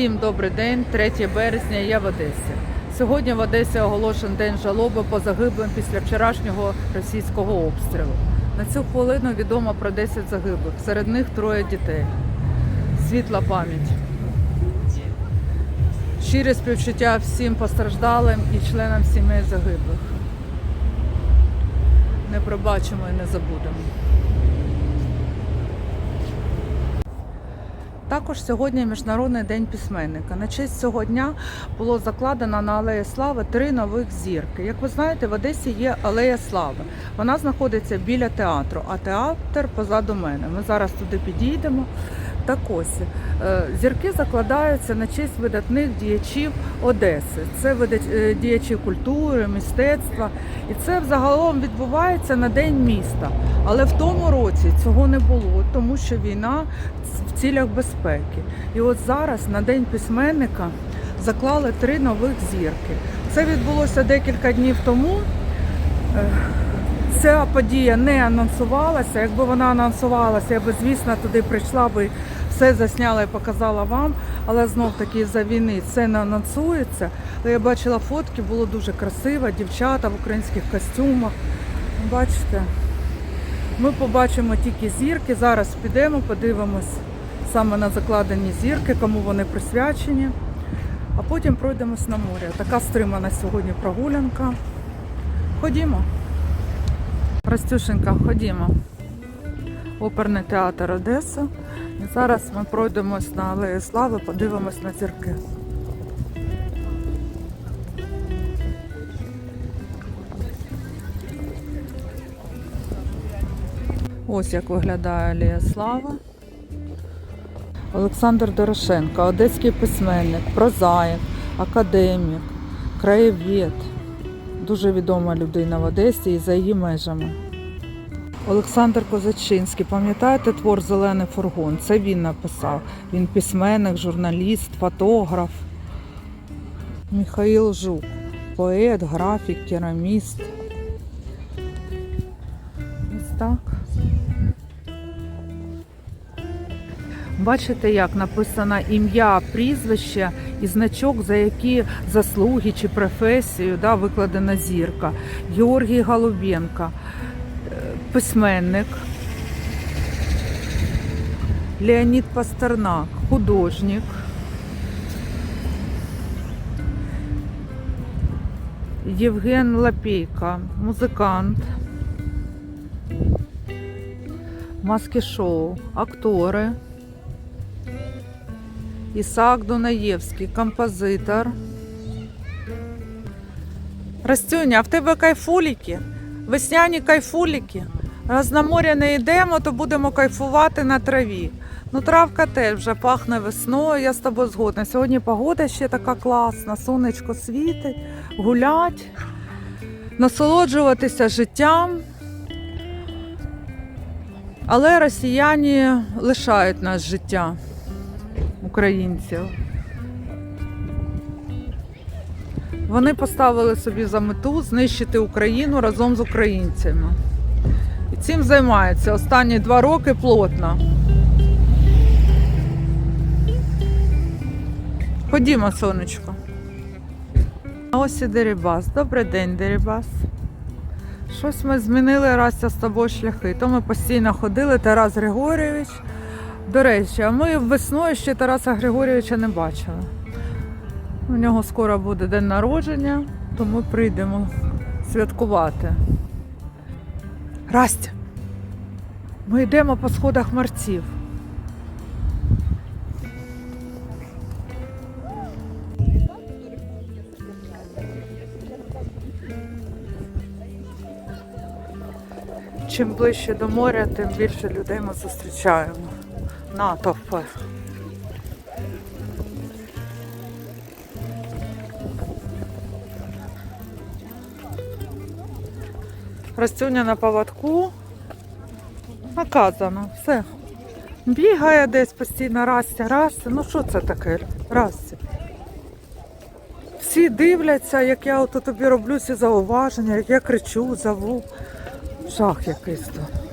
Всім добрий день, 3 березня, я в Одесі. Сьогодні в Одесі оголошений день жалоби по загиблим після вчорашнього російського обстрілу. На цю хвилину відомо про 10 загиблих, серед них троє дітей. Світла пам'ять. Щире співчуття всім постраждалим і членам сімей загиблих. Не пробачимо і не забудемо. Також сьогодні Міжнародний день письменника. На честь цього дня було закладено на Алеї Слави три нових зірки. Як ви знаєте, в Одесі є Алея Слави. Вона знаходиться біля театру, а театр позаду мене. Ми зараз туди підійдемо. Так ось е, зірки закладаються на честь видатних діячів Одеси. Це е, діячі культури, мистецтва. І це взагалом відбувається на День міста. Але в тому році цього не було, тому що війна в цілях безпеки. І от зараз на День письменника заклали три нових зірки. Це відбулося декілька днів тому. Е, Ця подія не анонсувалася. Якби вона анонсувалася, я би, звісно, туди прийшла би, все засняла і показала вам. Але знов таки за війни це не анонсується. Але я бачила фотки, було дуже красиво, дівчата в українських костюмах. Бачите, ми побачимо тільки зірки. Зараз підемо, подивимось саме на закладені зірки, кому вони присвячені. А потім пройдемось на море. Така стримана сьогодні прогулянка. Ходімо. Растюшенька, ходімо. Оперний театр Одеса. Зараз ми пройдемось на Алею Слави, подивимось на зірки. Ось як виглядає Алея Слави. Олександр Дорошенко, одеський письменник, прозаїк, академік, краєвід. Дуже відома людина в Одесі і за її межами. Олександр Козачинський, пам'ятаєте твор Зелений фургон? Це він написав. Він письменник, журналіст, фотограф. Михаїл Жук, поет, графік, кераміст. Ось так. Бачите, як написано ім'я, прізвище і значок, за які заслуги чи професію да, викладена зірка. Георгій Голубенко, письменник. Леонід Пастернак, художник. Євген Лапейко, музикант. Маски шоу, актори. Ісаак Дунаєвський, композитор. Растюня, а в тебе кайфуліки? Весняні кайфуліки. Раз на море не йдемо, то будемо кайфувати на траві. Ну, травка теж вже пахне весною, я з тобою згодна. Сьогодні погода ще така класна, сонечко світить, гулять, насолоджуватися життям. Але росіяни лишають нас життя українців. Вони поставили собі за мету знищити Україну разом з українцями. Цим займаються останні два роки плотно. Ходімо, сонечко. Ось і Дерибас. Добрий день, Дерибас. Щось ми змінили Растя з тобою шляхи. То ми постійно ходили, Тарас Григорійович. До речі, а ми весною ще Тараса Григорійовича не бачили. У нього скоро буде день народження, то ми прийдемо святкувати. Растя, ми йдемо по сходах марців. Чим ближче до моря, тим більше людей ми зустрічаємо. Натовпи. Растюня на поводку. Наказано, все. Бігає десь постійно Растя, Растя. Ну що це таке? Растя. Всі дивляться, як я тобі роблю ці зауваження, як я кричу, зову. Жах якийсь тут.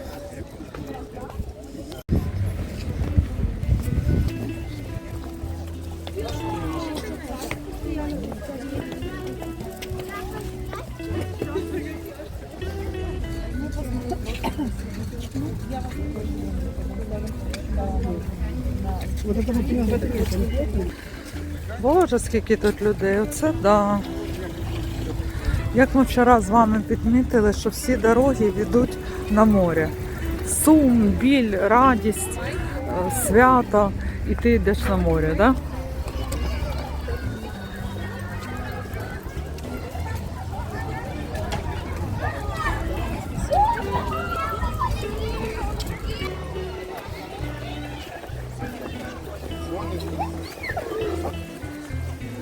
Боже, скільки тут людей, оце да. Як ми вчора з вами підмітили, що всі дороги ведуть на море. Сум, біль, радість, е, свято, і ти йдеш на море, да?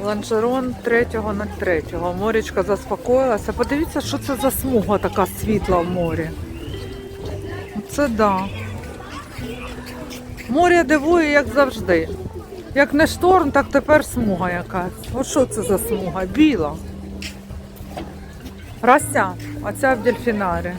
Ланжерон 3.03. Морічка заспокоїлася. Подивіться, що це за смуга така світла в морі. Це да. Море дивує, як завжди. Як не шторм, так тепер смуга якась. От що це за смуга? Біла. Рася, а ця в дельфінарі.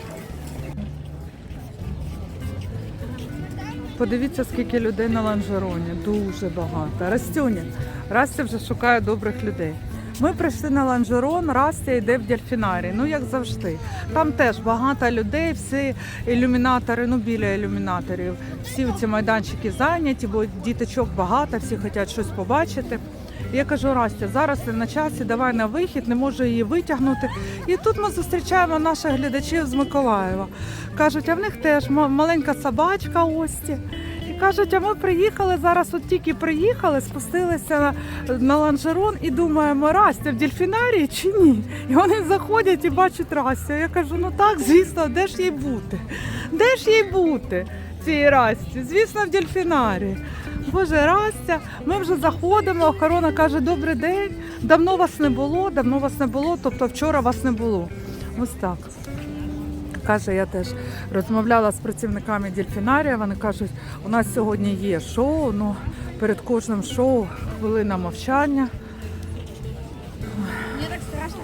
Подивіться, скільки людей на ланжероні. Дуже багато. Растюні. Растя вже шукає добрих людей. Ми прийшли на ланжерон, Растя йде в дельфінарій, ну як завжди. Там теж багато людей, всі ілюмінатори, ну біля ілюмінаторів. Всі ці майданчики зайняті, бо діточок багато, всі хочуть щось побачити. Я кажу, Растя, зараз ти на часі, давай на вихід, не можу її витягнути. І тут ми зустрічаємо наших глядачів з Миколаєва. Кажуть, а в них теж маленька собачка Ості. Кажуть, а ми приїхали зараз, от тільки приїхали, спустилися на, на ланжерон і думаємо, Растя в дельфінарії чи ні? І вони заходять і бачать Растя. Я кажу, ну так, звісно, де ж їй бути? Де ж їй бути? Цій Расті? Звісно, в дельфінарії. Боже, Растя, ми вже заходимо. Охорона каже, добрий день. Давно вас не було, давно вас не було, тобто вчора вас не було. Ось так. Каже, я теж розмовляла з працівниками дельфінарія. Вони кажуть, у нас сьогодні є шоу, ну перед кожним шоу хвилина мовчання. Так страшно.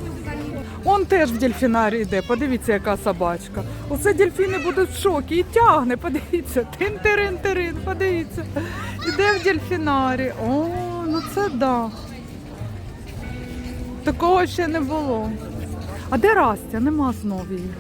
Он теж в дельфінарі йде. Подивіться, яка собачка. Оце дельфіни будуть в шокі і тягне. Подивіться, тин-тирин-тирин, подивіться. Іде в дельфінарі. О, ну це да. Такого ще не було. А де Растя? Нема знову її.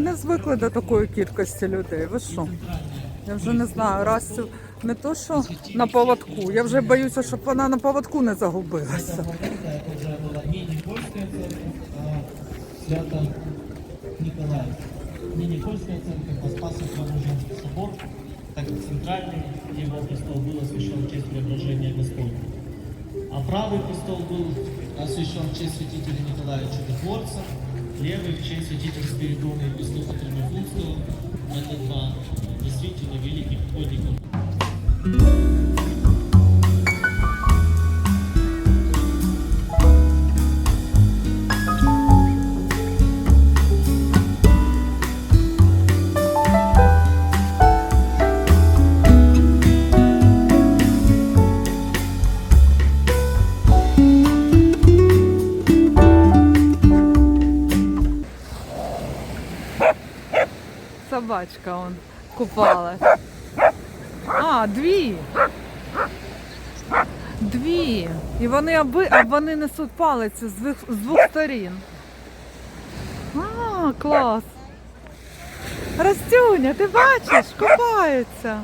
не звикли до такої кількості людей. Ви що? Я вже не знаю, Растю не то, що на поводку. Я вже боюся, щоб вона на поводку не загубилася. Это уже была не Никольская церковь, а Свято Николай. Не Никольская церковь, а Спасо-Преображенский собор, так как центральный его престол был освящен в честь преображения Господня. А правый престол был освящен в честь святителя Николая Чудотворца, левый в честь святителя Спиридона и Епископа Тремифунского. Это два действительно великих подвигов Собачка он купалась. А, дві. Дві. І вони аби, а вони несуть палицю з двох, з двох сторін. А, клас. Растюня, ти бачиш, купаються.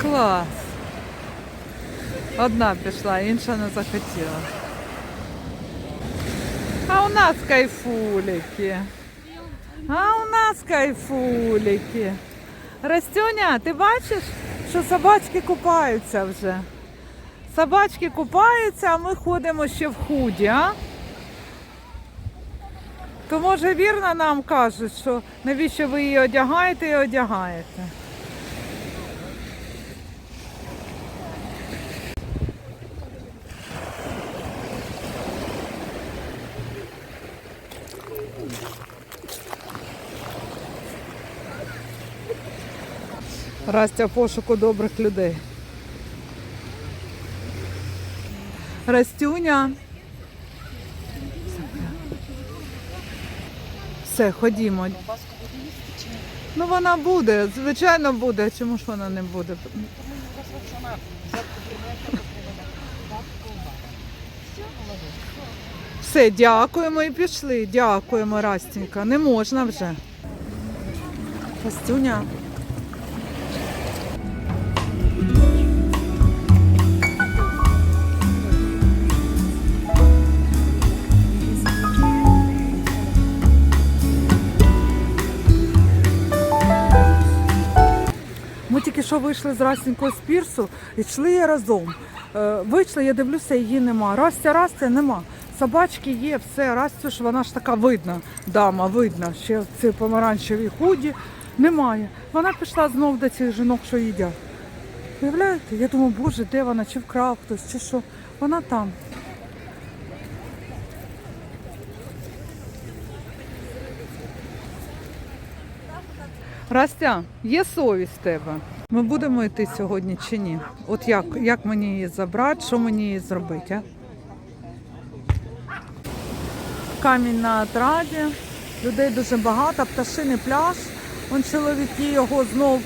Клас. Одна пішла, інша не захотіла. А у нас кайфулики. А у нас кайфулики. Растюня, ти бачиш, що собачки купаються вже? Собачки купаються, а ми ходимо ще в худі, а? То може вірно нам кажуть, що навіщо ви її одягаєте і одягаєте? Растя пошуку добрих людей. Растюня. Все, ходімо. Ну вона буде, звичайно буде. Чому ж вона не буде? Все, дякуємо і пішли. Дякуємо, Растінька. Не можна вже. Растюня. Що вийшли з Растінькою з пірсу йшли разом. Е, Вийшли, я дивлюся, її нема. Растя, Растя, нема. Собачки є, все, Растю ж вона ж така видна, дама, видна. Ще в цій помаранчевій худі немає. Вона пішла знов до цих жінок, що їдять. Уявляєте? Я думаю, боже, де вона? Чи вкрав хтось, чи що? Вона там. Растя, є совість в тебе. Ми будемо йти сьогодні чи ні? От як, як мені її забрати, що мені її зробити? А? Камінь на отраді, людей дуже багато, пташиний пляж. Вон чоловіки його знов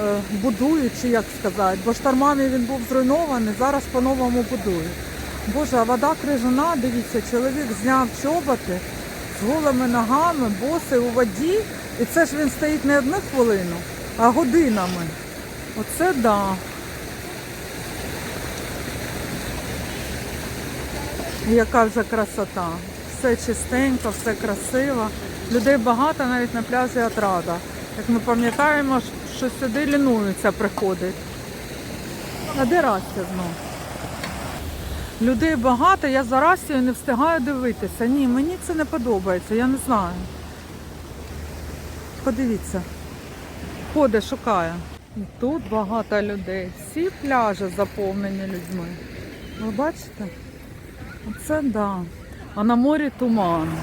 е, будують, чи як сказати, бо штормами він був зруйнований, зараз по-новому будують. Боже, а вода крижана, дивіться, чоловік зняв чоботи з голими ногами, босий у воді. І це ж він стоїть не одну хвилину, а годинами. Оце да. Яка вже красота. Все чистенько, все красиво. Людей багато навіть на пляжі Отрада. Як ми пам'ятаємо, що сюди лінуються приходить. А де Растя знов? Людей багато, я за Растю не встигаю дивитися. Ні, мені це не подобається, я не знаю. Подивіться. Ходить, шукає. Тут багато людей. Всі пляжі заповнені людьми. Ви бачите? Оце да. А на морі туман.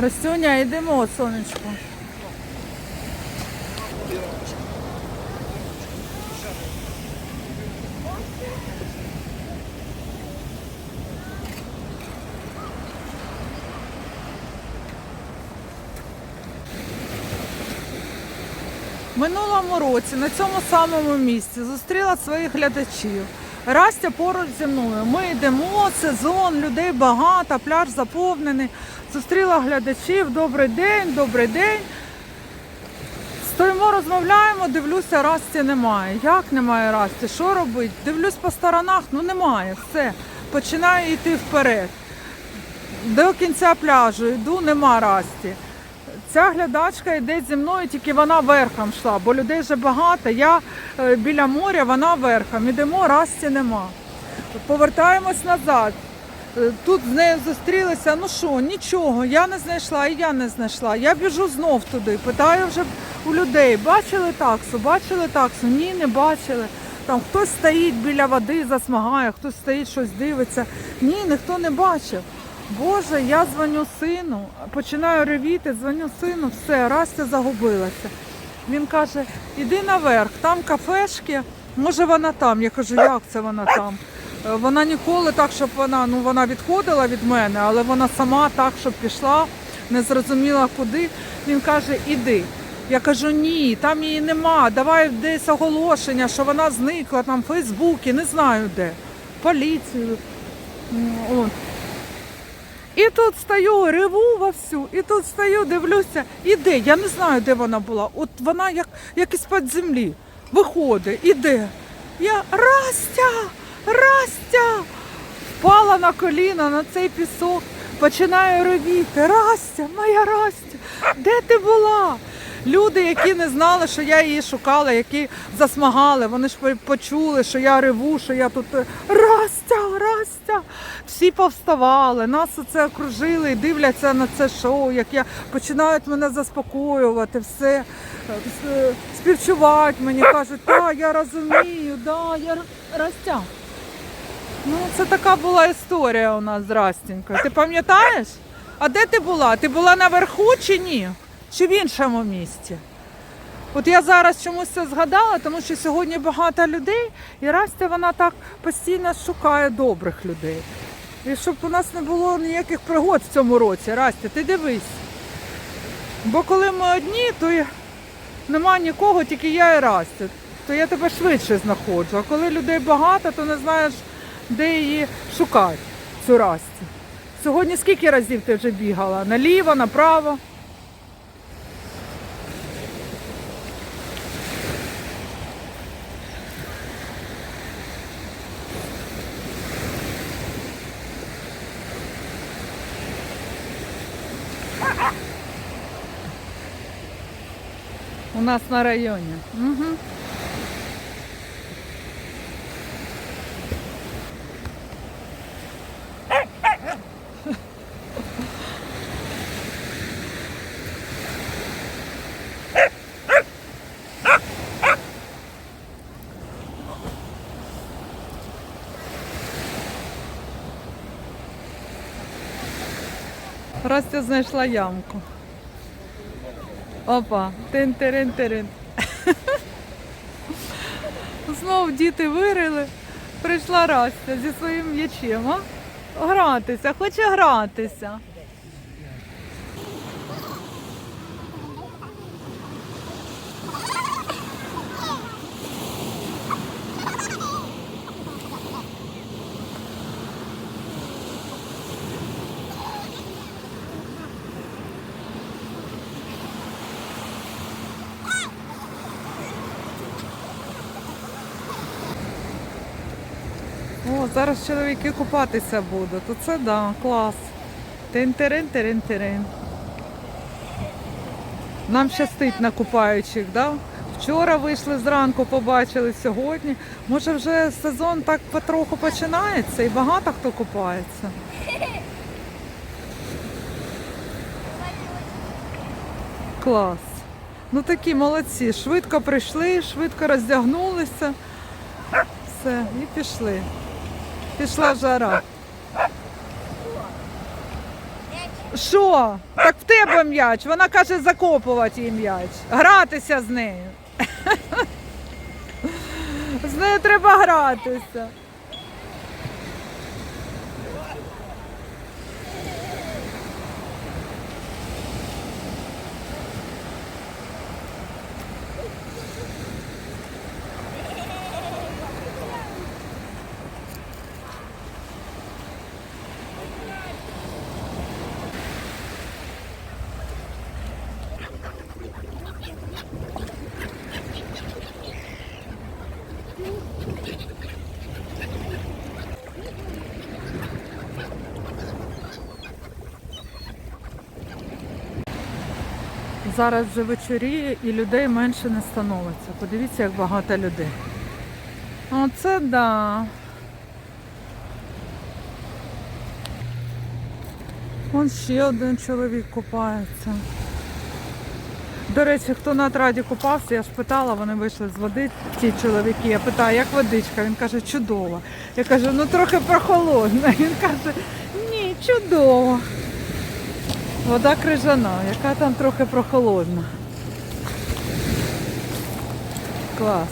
Ростюня, йдемо, сонечко. Минулому році на цьому самому місці зустріла своїх глядачів. Растя поруч зі мною. Ми йдемо, сезон, людей багато, пляж заповнений. Зустріла глядачів. Добрий день, добрий день. Стоїмо, розмовляємо, дивлюся, Расті немає. Як немає Расті? Що робити? Дивлюсь по сторонах, ну немає, все. Починаю йти вперед. До кінця пляжу йду, нема Расті. Ця глядачка йде зі мною, тільки вона верхом йшла, бо людей вже багато. Я е, біля моря, вона верхом. Ідемо, Расті нема. Повертаємось назад. Е, Тут з нею зустрілися. Ну що, нічого, я не знайшла, і я не знайшла. Я біжу знов туди. Питаю вже у людей, бачили таксу, бачили таксу? Ні, не бачили. Там хтось стоїть біля води, засмагає, хтось стоїть, щось дивиться. Ні, ніхто не бачив. Боже, я дзвоню сину, починаю ревіти, дзвоню сину, все, Растя загубилася. Він каже, іди наверх, там кафешки, може вона там. Я кажу, як це вона там? Е, Вона ніколи так, щоб вона, ну вона відходила від мене, але вона сама так, щоб пішла, не зрозуміла куди. Він каже, іди. Я кажу, ні, там її нема. Давай десь оголошення, що вона зникла там в Фейсбуці, не знаю де. Поліцію. От. І тут стою, реву вовсю, і тут стою, дивлюся, іде. Я не знаю, де вона була. От вона як, як із-під землі. Виходить, іде. Я Растя! Растя! Впала на коліна на цей пісок, починаю ревіти. Растя, моя Растя, де ти була? Люди, які не знали, що я її шукала, які засмагали, вони ж почули, що я реву, що я тут е, Растя, Растя! Всі повставали, нас оце окружили і дивляться на це шоу, як я починають мене заспокоювати, все, все співчувати мені, кажуть, так, я розумію, да, я Растя. Ну, це така була історія у нас з Растінькою. Ти пам'ятаєш? А де ти була? Ти була наверху чи ні? Чи в іншому місті? От я зараз чомусь це згадала, тому що сьогодні багато людей, і Растя вона так постійно шукає добрих людей. І щоб у нас не було ніяких пригод в цьому році, Растя, ти дивись. Бо коли ми одні, то нема нікого, тільки я і Растя. То я тебе швидше знаходжу. А коли людей багато, то не знаєш, де її шукати, цю Растю. Сьогодні скільки разів ти вже бігала? Наліво, направо? У нас на районі. Угу. Растя знайшла ямку. Опа, тин-тирин-тирин. Знов діти вирили. Прийшла Растя зі своїм м'ячем? Гратися, хоче гратися. О, зараз чоловіки купатися будуть. Оце да, клас. Тин-тирин, тирин-тирин. Нам щастить на купаючих, да? Вчора вийшли зранку, побачили сьогодні. Може вже сезон так потроху починається і багато хто купається. Клас. Ну такі молодці. Швидко прийшли, швидко роздягнулися. Все, і пішли. Пішла жара. Що? Так в тебе м'яч. Вона каже закопувати їй м'яч. Гратися з нею. З нею треба гратися. Зараз вже вечоріє і людей менше не становиться. Подивіться, як багато людей. Оце да. Вон ще один чоловік купається. До речі, хто на траді купався, я ж питала, вони вийшли з води, ті чоловіки. Я питаю, як водичка? Він каже, чудово. Я кажу, ну трохи прохолодна. Він каже, ні, чудово. Вода крижана, яка там трохи прохолодна. Клас.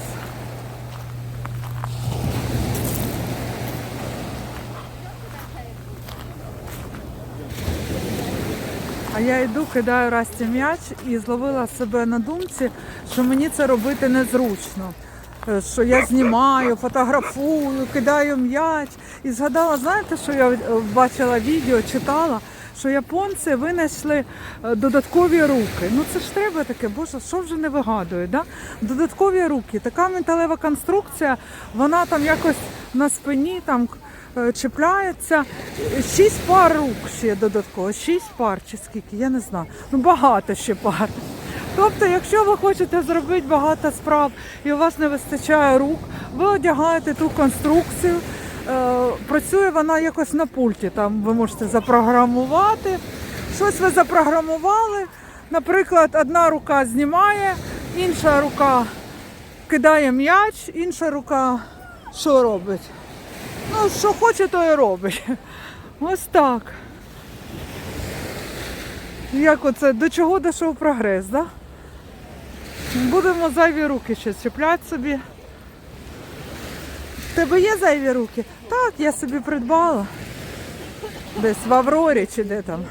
А я йду, кидаю Расті м'яч і зловила себе на думці, що мені це робити незручно. Е, Що я знімаю, фотографую, кидаю м'яч. І згадала, знаєте, що я е, бачила відео, читала, що японці винайшли е, додаткові руки. Ну це ж треба таке, боже, що вже не вигадує, да? Додаткові руки. Така металева конструкція, вона там якось на спині там е, чіпляється. Шість пар рук ще додатково, шість пар чи скільки, я не знаю. Ну багато ще пар. Тобто, якщо ви хочете зробити багато справ і у вас не вистачає рук, ви одягаєте ту конструкцію, працює вона якось на пульті. Там ви можете запрограмувати. Щось ви запрограмували. Наприклад, одна рука знімає, інша рука кидає м'яч, інша рука що робить? Ну, що хоче, то і робить. Ось так. Як оце, до чого дійшов прогрес, да? Будемо зайві руки ще чіпляти собі. В тебе є зайві руки? Так, я собі придбала. Десь в Аврорі чи де там.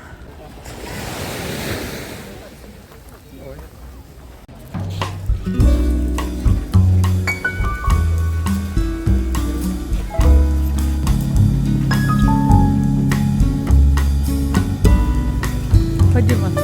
Ходімо.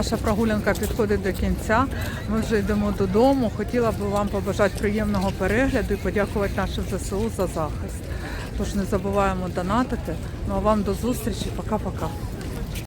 Наша прогулянка підходить до кінця. Ми вже йдемо додому. Хотіла би вам побажати приємного перегляду і подякувати нашим ЗСУ за захист. Тож не забуваємо донатити. Ну а вам до зустрічі. Пока-пока.